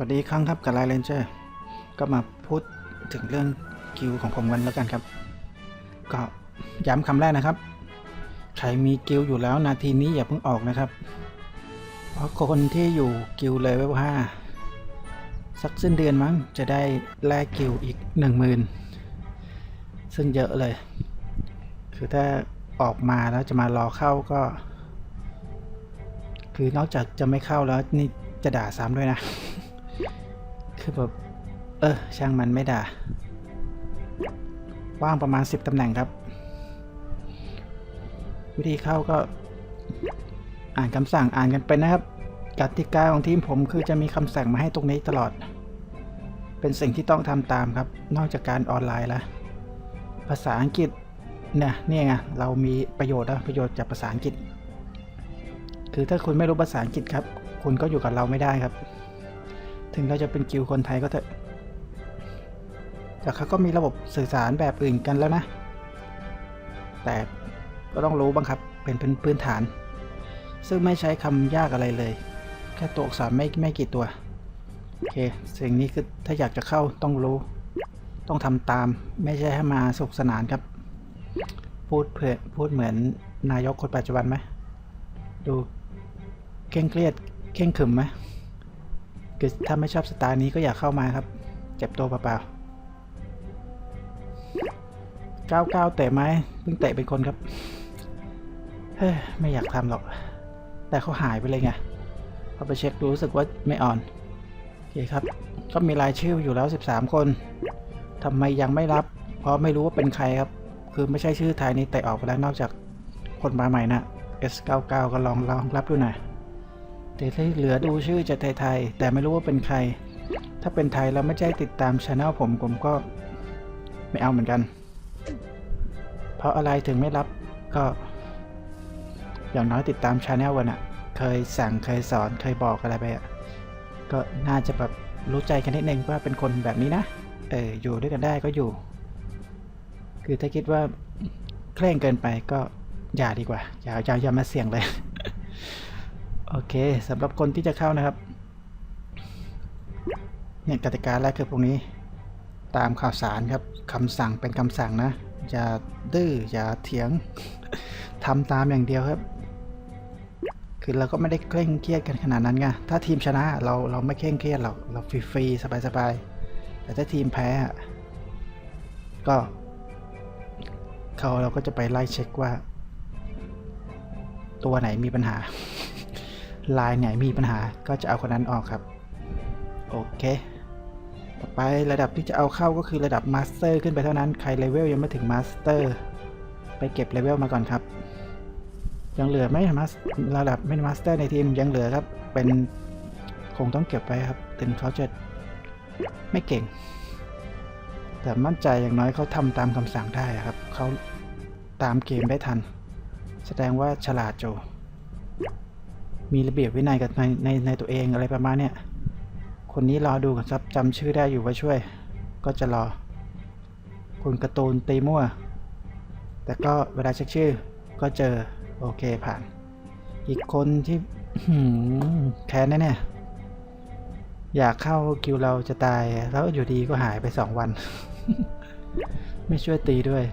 วัสดีครั้งครับกับไลน์เลนเจอร์ก็มาพูดถึงเรื่องกิลของผมกันแล้วกันครับ ก็ย้ำคำแรกนะครับ ใครมีกิลอยู่แล้วนาทีนี้อย่าเพิ่งออกนะครับ เพราะคนที่อยู่กิลเลเวลห้าสักสิ้นเดือนมั้งจะได้แลกกิลอีกหนึ่งหมื่นซึ่งเยอะเลย คือถ้าออกมาแล้วจะมารอเข้าก็ คือนอกจากจะไม่เข้าแล้วนี่จะด่าซ้ำด้วยนะ คือแบบ เออ ช่างมันไม่ด่า ว่างประมาณ 10ตำแหน่งครับ วิธีเข้าก็ อ่านคำสั่งอ่านกันเป็นะครับกติกาของทีมผมคือจะมีคำสั่งมาให้ตรงนี้ตลอด เป็นสิ่งที่ต้องทำตามครับ นอกจากการออนไลน์แล้วภาษาอังกฤษเนี่ยนี่ไงเรามีประโยชน์นะประโยชน์จากภาษาอังกฤษ คือถ้าคุณไม่รู้ภาษาอังกฤษครับ คุณก็อยู่กับเราไม่ได้ครับ ถึงเราจะเป็นกิลด์คนไทยก็เถอะ แต่เขาก็มีระบบสื่อสารแบบอื่นกันแล้วนะ แต่ก็ต้องรู้บ้างครับ เป็นเป็นพื้นฐาน ซึ่งไม่ใช้คำยากอะไรเลย แค่ตัวอักษรไม่ไม่กี่ตัว โอเค สิ่งนี้คือถ้าอยากจะเข้าต้องรู้ ต้องทำตาม ไม่ใช่ให้มาสนุกสนานครับ พูดเพื่อพูดเหมือนนายกคนปัจจุบันไหม ดูเคร่งเครียดเคร่งขรึมไหม คือถ้าไม่ชอบสไตล์นี้ก็อย่าเข้ามาครับ เจ็บตัวเปล่าๆก้าวก้าวเตะไหมเพิ่งเตะเป็นคนครับ เฮ้ย ไม่อยากทำหรอก แต่เขาหายไปเลยไงพอไปเช็คดูรู้สึกว่าไม่อ่อนโอเคครับ ก็มีรายชื่ออยู่แล้ว 13 คนทำไมยังไม่รับ เพราะไม่รู้ว่าเป็นใครครับ คือไม่ใช่ชื่อไทยนี่เตะออกไปแล้วนอกจากคนมาใหม่นะ S99 ก็ลองลองรับดูหน่อย แต่ที่เหลือดูชื่อจะไทยๆแต่ไม่รู้ว่าเป็นใคร ถ้าเป็นไทยแล้วไม่ใช่ติดตามช anel ผมผมก็ไม่เอาเหมือนกัน เพราะอะไรถึงไม่รับก็ อย่างน้อยติดตามช anel วันอะเคยสั่งเคยสอนเคยบอกอะไรไปอะก็น่าจะแบบรู้ใจกันนิดนึงว่าเป็นคนแบบนี้นะ เอออยู่ด้วยกันได้ก็อยู่ คือถ้าคิดว่าเคร่งเกินไปก็อย่าดีกว่า อย่าอย่าอย่ามาเสี่ยงเลย โอเคสำหรับคนที่จะเข้านะครับ เนี่ยกติกาแรกคือพวกนี้ ตามข่าวสารครับคำสั่งเป็นคำสั่งนะ อย่าดื้ออย่าเถียงทำตามอย่างเดียวครับ คือเราก็ไม่ได้เคร่งเครียดกันขนาดนั้นไงถ้าทีมชนะเราเราไม่เคร่งเครียดหรอกเราฟรีๆสบายๆแต่ถ้าทีมแพ้ก็เขาเราก็จะไปไล่เช็คว่า ตัวไหนมีปัญหา ลายไหนมีปัญหาก็จะเอาคนนั้นออกครับ โอเค ต่อไประดับที่จะเอาเข้าก็คือระดับมาสเตอร์ขึ้นไปเท่านั้น ใครเลเวลยังไม่ถึงมาสเตอร์ไปเก็บเลเวลมาก่อนครับ ยังเหลือไม่มาระดับไม่มาสเตอร์ในทีมยังเหลือครับ เป็นคงต้องเก็บไว้ครับถึงเขาจะไม่เก่ง แต่มั่นใจอย่างน้อยเขาทำตามคำสั่งได้ครับเขาตามเกมได้ทัน แสดงว่าฉลาดโจ มีระเบียบวินัยกับในในในตัวเองอะไรประมาณเนี้ยคนนี้รอดูกันครับจำชื่อได้อยู่ว่าช่วย ก็จะรอ คุณการ์ตูนตีมั่ว แต่ก็เวลาเช็คชื่อ ก็เจอโอเคผ่าน อีกคนที่แค้นแน่ๆอยากเข้าคิวเราจะตายแล้วอยู่ดีก็หายไปสองวัน ไม่ช่วยตีด้วย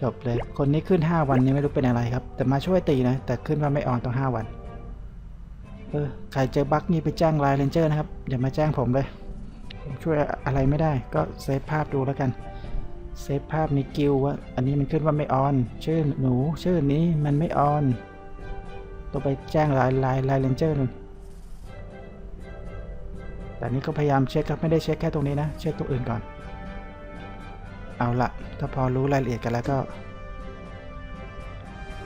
จบเลย คนนี้ขึ้น 5 วันนี้ไม่รู้เป็นอะไรครับ แต่มาช่วยตีนะ แต่ขึ้นว่าไม่ออนต้อง 5 วัน เออใครเจอบั๊กนี่ไปแจ้งไลน์เรนเจอร์นะครับ อย่ามาแจ้งผมเลยผมช่วยอะไรไม่ได้ ก็เซฟภาพดูแล้วกัน เซฟภาพในกิลว่าอันนี้มันขึ้นว่าไม่ออน ชื่อหนูชื่อนี้มันไม่ออนต้องไปแจ้งไลน์ไลน์ไลน์เรนเจอร์นึงแต่นี้ก็พยายามเช็คครับไม่ได้เช็คแค่ตรงนี้นะ เช็คตรงอื่นก่อน เอาละถ้าพอรู้รายละเอียดกันแล้วก็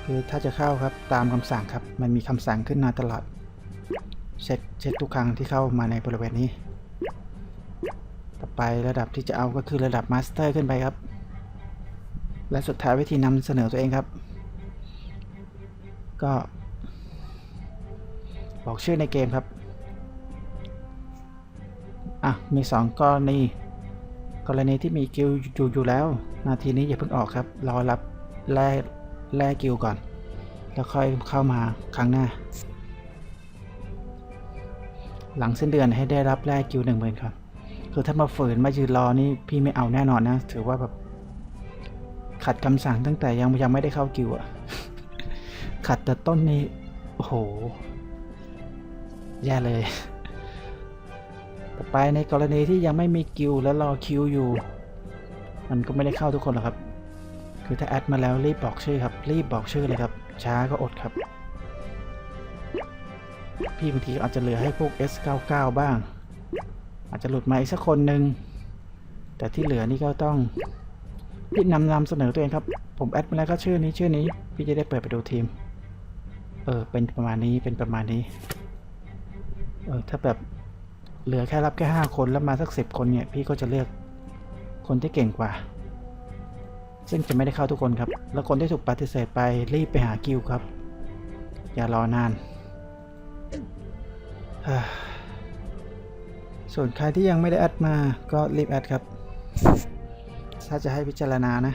คือถ้าจะเข้าครับตามคำสั่งครับ มันมีคำสั่งขึ้นมาตลอด เช็คเช็คทุกครั้งที่เข้ามาในบริเวณนี้ ต่อไประดับที่จะเอาก็คือระดับมาสเตอร์ขึ้นไปครับ และสุดท้ายวิธีนำเสนอตัวเองครับ ก็ บอกชื่อในเกมครับ อะ มีสองกรณีกรณีที่มีกิลอยู่อยู่แล้ว นาทีนี้อย่าเพิ่งออกครับ รอรับแล่แล่กิลก่อน แล้วค่อยเข้ามาครั้งหน้า หลังสิ้นเดือนให้ได้รับแรกกิวหนึ่งหมื่นครับคือถ้ามาฝืนมายืนรอนี่พี่ไม่เอาแน่นอนนะ ถือว่าแบบขัดคำสั่งตั้งแต่ยังยังไม่ได้เข้ากิวอะขัดแต่ต้นนี้โอ้โห แย่เลย ต่อไปในกรณีที่ยังไม่มีกิวแล้วรอคิวอยู่ มันก็ไม่ได้เข้าทุกคนหรอกครับ คือถ้าแอดมาแล้วรีบบอกชื่อครับ รีบบอกชื่อเลยครับ ช้าก็อดครับ พี่บางทีอาจจะเหลือให้พวก S99 บ้าง อาจจะหลุดมาอีกสักคนหนึ่งแต่ที่เหลือนี่ก็ต้องพี่นำนำเสนอตัวเองครับ ผมแอดมาแล้วก็ชื่อนี้ชื่อนี้ พี่จะได้เปิดไปดูทีม เออ เป็นประมาณนี้เป็นประมาณนี้ เออถ้าแบบเหลือแค่รับแค่ห้าคนแล้วมาสักสิบคนเนี่ย พี่ก็จะเลือกคนที่เก่งกว่า ซึ่งจะไม่ได้เข้าทุกคนครับ แล้วคนที่ถูกปฏิเสธไปรีบไปหากิวครับ อย่ารอนาน ส่วนใครที่ยังไม่ได้แอดมาก็รีบแอดครับ ถ้าจะให้พิจารณานะ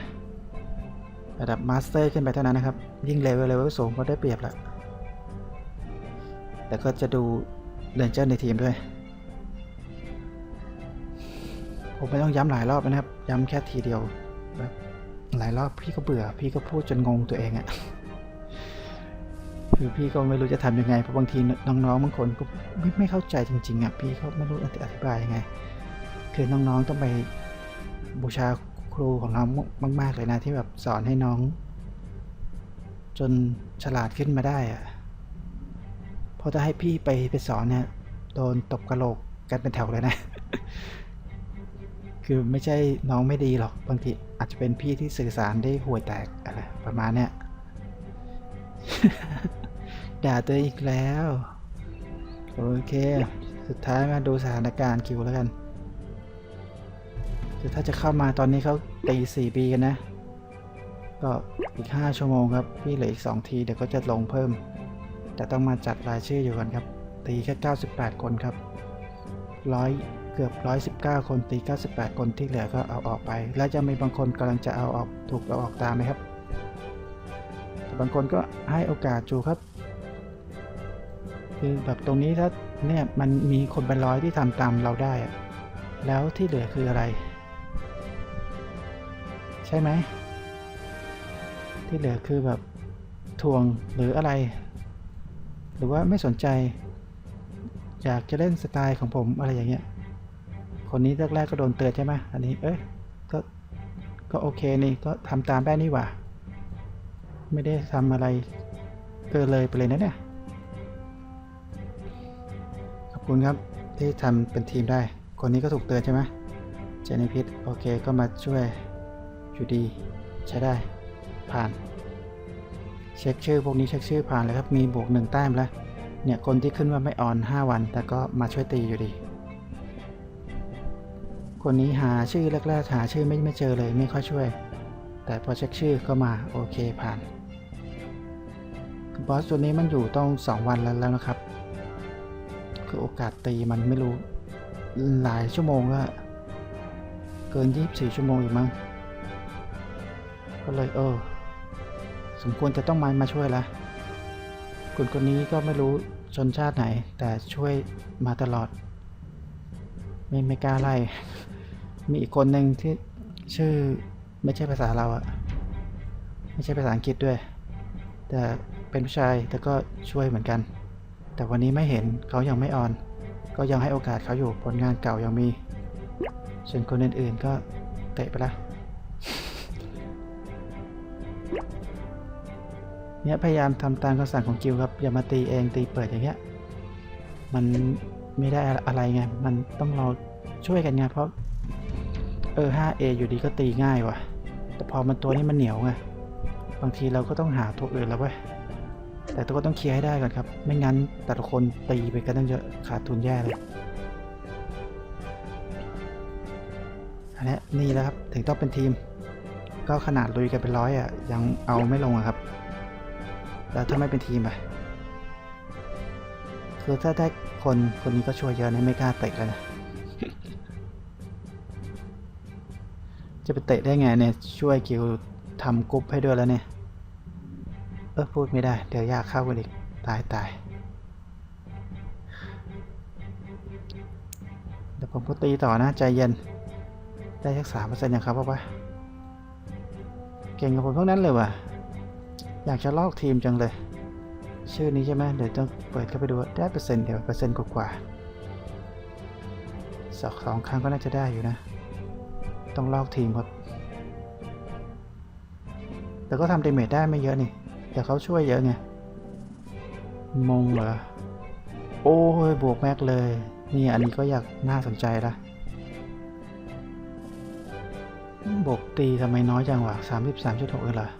ระดับมาสเตอร์ขึ้นไปเท่านั้นนะครับ ยิ่งเลเวลเลเวลสูงก็ได้เปรียบละแต่ก็จะดูเรนเจอร์ในทีมด้วย ผมไม่ต้องย้ำหลายรอบนะครับ ย้ำแค่ทีเดียวแบบหลายรอบพี่ก็เบื่อ พี่ก็พูดจนงงตัวเองอะ คือพี่ก็ไม่รู้จะทำยังไงเพราะบางทีน้องๆบางคนก็ไม่ไม่เข้าใจจริงๆอะพี่ก็ไม่รู้จะอธิบายยังไง คือน้องๆต้องไปบูชาครูของเรามาก ๆ เลยนะที่แบบสอนให้น้อง จนฉลาดขึ้นมาได้อะเพราะถ้าให้พี่ไปไปสอนเนี่ยโดนตบกระโหลกกันเป็นแถวเลยนะ คือไม่ใช่น้องไม่ดีหรอกบางทีอาจจะเป็นพี่ที่สื่อสารได้ห่วยแตกอะไรประมาณเนี้ย ด่าตัวเองอีกแล้ว โอเค สุดท้ายมาดูสถานการณ์คิวแล้วกันถ้าจะเข้ามาตอนนี้เขาตีสี่ปีกันนะ ก็อีก 5 ชั่วโมงครับ พี่เหลืออีก 2 ทีเดี๋ยวก็จะลงเพิ่ม แต่ต้องมาจัดรายชื่ออยู่กันครับ ตีแค่ 98 คนครับร้อยเกือบ 119 คนตี 98 คนที่เหลือก็เอาออกไป แล้วจะมีบางคนกำลังจะเอาออกถูกเอาออกตามไหมครับแต่บางคนก็ให้โอกาสจูครับ คือแบบตรงนี้ถ้าเนี่ยมันมีคนเป็นร้อยที่ทำตามเราได้อะแล้วที่เหลือคืออะไร ใช่ไหม ที่เหลือคือแบบทวงหรืออะไร หรือว่าไม่สนใจ อยากจะเล่นสไตล์ของผมอะไรอย่างเงี้ย คนนี้แรกๆก็โดนเตือนใช่ไหมอันนี้เอ้ยก็ก็โอเคนี่ก็ทำตามได้นี่หว่า ไม่ได้ทำอะไรเกินเลยไปเลยนะเนี่ย คุณครับที่ทำเป็นทีมได้ คนนี้ก็ถูกเตือนใช่ไหมเจนิพิษโอเคก็มาช่วยอยู่ดี ใช้ได้ ผ่าน เช็คชื่อพวกนี้เช็คชื่อผ่านเลยครับ มีบวกหนึ่งแต้มแล้ว เนี่ยคนที่ขึ้นว่าไม่ออน 5 วัน แต่ก็มาช่วยตีอยู่ดี คนนี้หาชื่อแรกๆหาชื่อไม่ไม่เจอเลยไม่ค่อยช่วย แต่พอเช็คชื่อก็มาโอเคผ่านบอสตัวนี้มันอยู่ต้อง 2 วันแล้วแล้วนะครับ โอกาสตีมันไม่รู้หลายชั่วโมงแล้วอะเกิน 24 ชั่วโมงอยู่มั้ง ก็เลยเออ สมควรจะต้องมามาช่วยละคุณคนนี้ก็ไม่รู้ชนชาติไหน แต่ช่วยมาตลอด ไม่ไม่กล้าไล่ มีอีกคนหนึ่งที่ชื่อไม่ใช่ภาษาเราอะไม่ใช่ภาษาอังกฤษด้วย แต่เป็นผู้ชายแต่ก็ช่วยเหมือนกัน แต่วันนี้ไม่เห็นเขายังไม่ออน ก็ยังให้โอกาสเขาอยู่ผลงานเก่ายังมี ส่วนคนอื่นๆก็เตะไปละเนี่ยพยายามทำตามคำสั่งของกิลครับ อย่ามาตีเองตีเปิดอย่างเงี้ยมันไม่ได้อะไรไง มันต้องเราช่วยกันไงเพราะเออ 5A อยู่ดีก็ตีง่ายว่ะ แต่พอมันตัวนี้มันเหนียวไง บางทีเราก็ต้องหาตัวอื่นแล้วเว้ย แต่ตัวก็ต้องเคลียร์ให้ได้ก่อนครับ ไม่งั้นแต่ละคนตีไปกันตั้งเยอะขาดทุนแย่เลยอันนี้นี่แล้วครับ ถึงต้องเป็นทีม ก็ขนาดลุยกันเป็นร้อยอะ ยังเอาไม่ลงอะครับ แล้วถ้าไม่เป็นทีมอะคือถ้าได้คนคนนี้ก็ช่วยเยอะนะไม่กล้าเตะเลยนะจะไปเตะได้ไงเนี่ยช่วยกิวทำกรุ๊ปให้ด้วยแล้วเนี่ย เออพูดไม่ได้ เดี๋ยวยากเข้ากันอีก ตายตายเดี๋ยวผมก็ตีต่อนะ ใจเย็น ได้สักสามเปอร์เซ็นต์ยังครับพ่อปะเก่งกับผมทั้งนั้นเลยว่ะ อยากจะลอกทีมจังเลย ชื่อนี้ใช่ไหมเดี๋ยวต้องเปิดเข้าไปดูได้เปอร์เซ็นต์เดี๋ยวเปอร์เซ็นต์กว่าๆสองสองครั้งก็น่าจะได้อยู่นะ ต้องลอกทีมครับแต่ก็ทำเดเมจได้ไม่เยอะนี่ แต่เขาช่วยเยอะไงมงเหรอ โอ้ยบวกแม็กเลย นี่อันนี้ก็อยากน่าสนใจละบวกตีทำไมน้อยจังวะสามสิบสามจุดหกเองเหรอ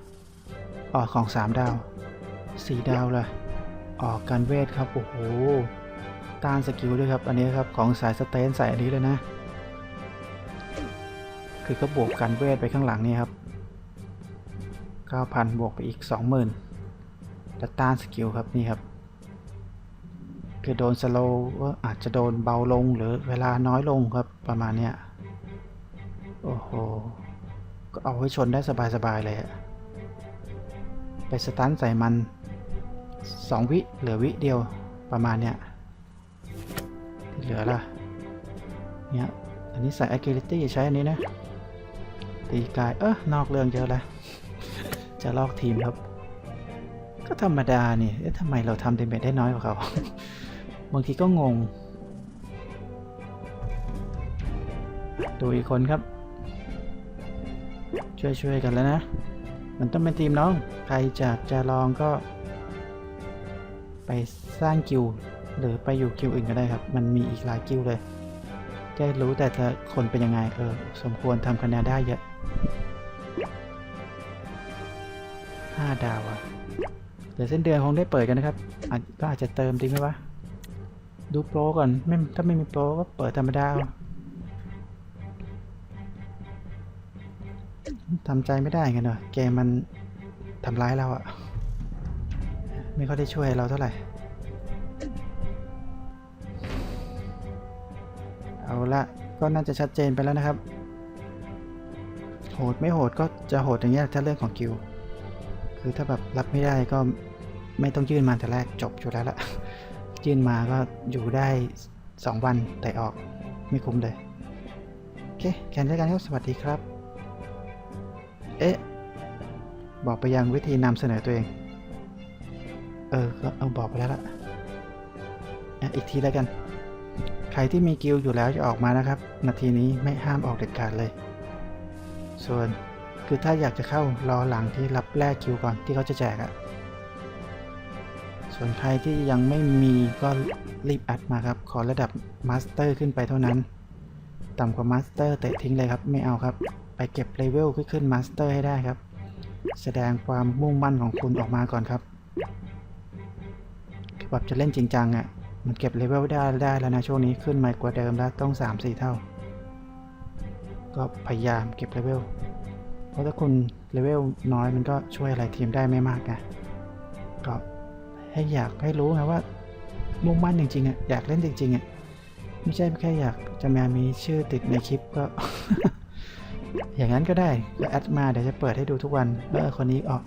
ออกของสามดาวสี่ดาวเลยออกการเวทครับ โอ้โห ต้านสกิลด้วยครับ อันนี้ครับของสายสเตนใส่อันนี้เลยนะ คือก็บวกการเวทไปข้างหลังนี่ครับ 9,000 บวกไปอีก 20,000แล้วต้านสกิลครับนี่ครับคือโดนสโลว์ก็อาจจะโดนเบาลงหรือเวลาน้อยลงครับประมาณเนี้ยโอ้โห ก็เอาไว้ชนได้สบายๆเลยอะไปสตันใส่มัน 2 วิเหลือวิเดียวประมาณเนี้ยที่เหลือละเนี่ยอันนี้ใส่ agility ใช้อันนี้นะ ตีกาย เออนอกเรื่องเยอะแล้ว จะลอกทีมครับ ก็ธรรมดานี่ทำไมเราทำเดเมจได้น้อยกว่าเขา บางทีก็งง ดูอีกคนครับ ช่วยๆกันแล้วนะ มันต้องเป็นทีมน้อง ใครจะจะลองก็ ไปสร้างกิลด์หรือไปอยู่กิลด์อื่นก็ได้ครับ มันมีอีกหลายกิลด์เลยจะรู้แต่ละคนเป็นยังไงเออ สมควรทำคะแนนได้เยอะาดาวอะเดี๋ยวเส้นเดือนคงได้เปิดกันนะครับอาจก็อาจจะเติมดีไหมวะ ดูโปรก่อนไม่ถ้าไม่มีโปรก็เปิดธรรมดาทำใจไม่ได้กันเนอะเกมมันทำร้ายเราอะไม่ค่อยได้ช่วยเราเท่าไหร่ เอาละก็น่าจะชัดเจนไปแล้วนะครับ โหดไม่โหดก็จะโหดอย่างเงี้ยถ้าเรื่องของกิล คือถ้าแบบรับไม่ได้ก็ไม่ต้องยื่นมาแต่แรกจบอยู่แล้วละยื่นมาก็อยู่ได้ 2 วันแต่ออกไม่คุ้มเลย โอเคแคนเจอกันครับสวัสดีครับ เอ๊ะ บอกไปยังวิธีนำเสนอตัวเอง เออ ก็เอาบอกไปแล้วละอะอีกทีแล้วกัน ใครที่มีกิลอยู่แล้วจะออกมานะครับ นาทีนี้ไม่ห้ามออกเด็ดขาดเลย ส่วน คือถ้าอยากจะเข้ารอหลังที่รับแลกคิวก่อนที่เขาจะแจกอะส่วนใครที่ยังไม่มีก็รีบอัดมาครับ ขอระดับมาสเตอร์ขึ้นไปเท่านั้น ต่ำกว่ามาสเตอร์เตะทิ้งเลยครับ ไม่เอาครับ ไปเก็บเลเวลขึ้นขึ้นมาสเตอร์ให้ได้ครับ แสดงความมุ่งมั่นของคุณออกมาก่อนครับแบบจะเล่นจริงจังอะ่ะ มันเก็บเลเวลได้ได้แล้วนะช่วงนี้ขึ้นมากว่าเดิมแล้วต้อง 3-4 เท่า ก็พยายามเก็บเลเวล เพราะถ้าคุณเลเวลน้อยมันก็ช่วยอะไรทีมได้ไม่มากไงก็ให้อยากให้รู้ไงว่ามุ่งมั่นจริงๆอะอยากเล่นจริงๆอะไม่ใช่แค่อยากจะมามีชื่อติดในคลิปก็ อย่างนั้นก็ได้ก็แอดมาเดี๋ยวจะเปิดให้ดูทุกวันเออคนนี้ออก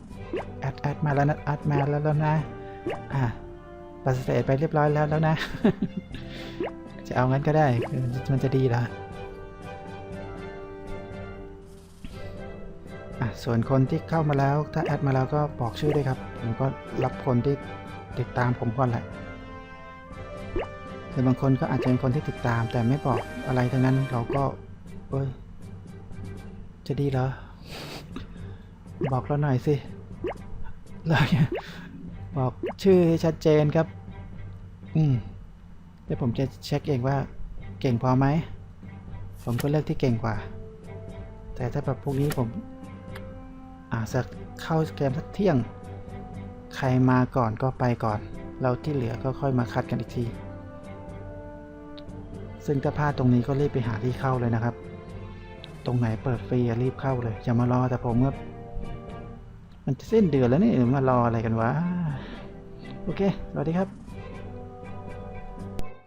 แอดแอดมาแล้วนะแอดมาแล้วแล้วนะ อ่าปฏิเสธไปเรียบร้อยแล้วแล้วนะ จะเอางั้นก็ได้มันจะดีเหรอ อะส่วนคนที่เข้ามาแล้วถ้าแอดมาแล้วก็บอกชื่อด้วยครับผมก็รับคนที่ติดตามผมก่อนแหละคือบางคนก็อาจจะเป็นคนที่ติดตาม แต่ไม่บอกอะไรทั้งนั้นเราก็เอ้ยจะดีเหรอ บอกเราหน่อยสิเราบอกชื่อให้ชัดเจนครับ อืมเดี๋ยวผมจะเช็คเองว่าเก่งพอไหม ผมก็เลือกที่เก่งกว่า แต่ถ้าแบบพวกนี้ผม อาจจะเข้าเกมสักเที่ยง ใครมาก่อนก็ไปก่อน เราที่เหลือก็ค่อยมาคัดกันอีกที ซึ่งถ้าพลาดตรงนี้ก็รีบไปหาที่เข้าเลยนะครับ ตรงไหนเปิดฟรีรีบเข้าเลยอย่ามารอแต่ผมก็มันจะสิ้นเดือนแล้วนี่มารออะไรกันวะ โอเคสวัสดีครับ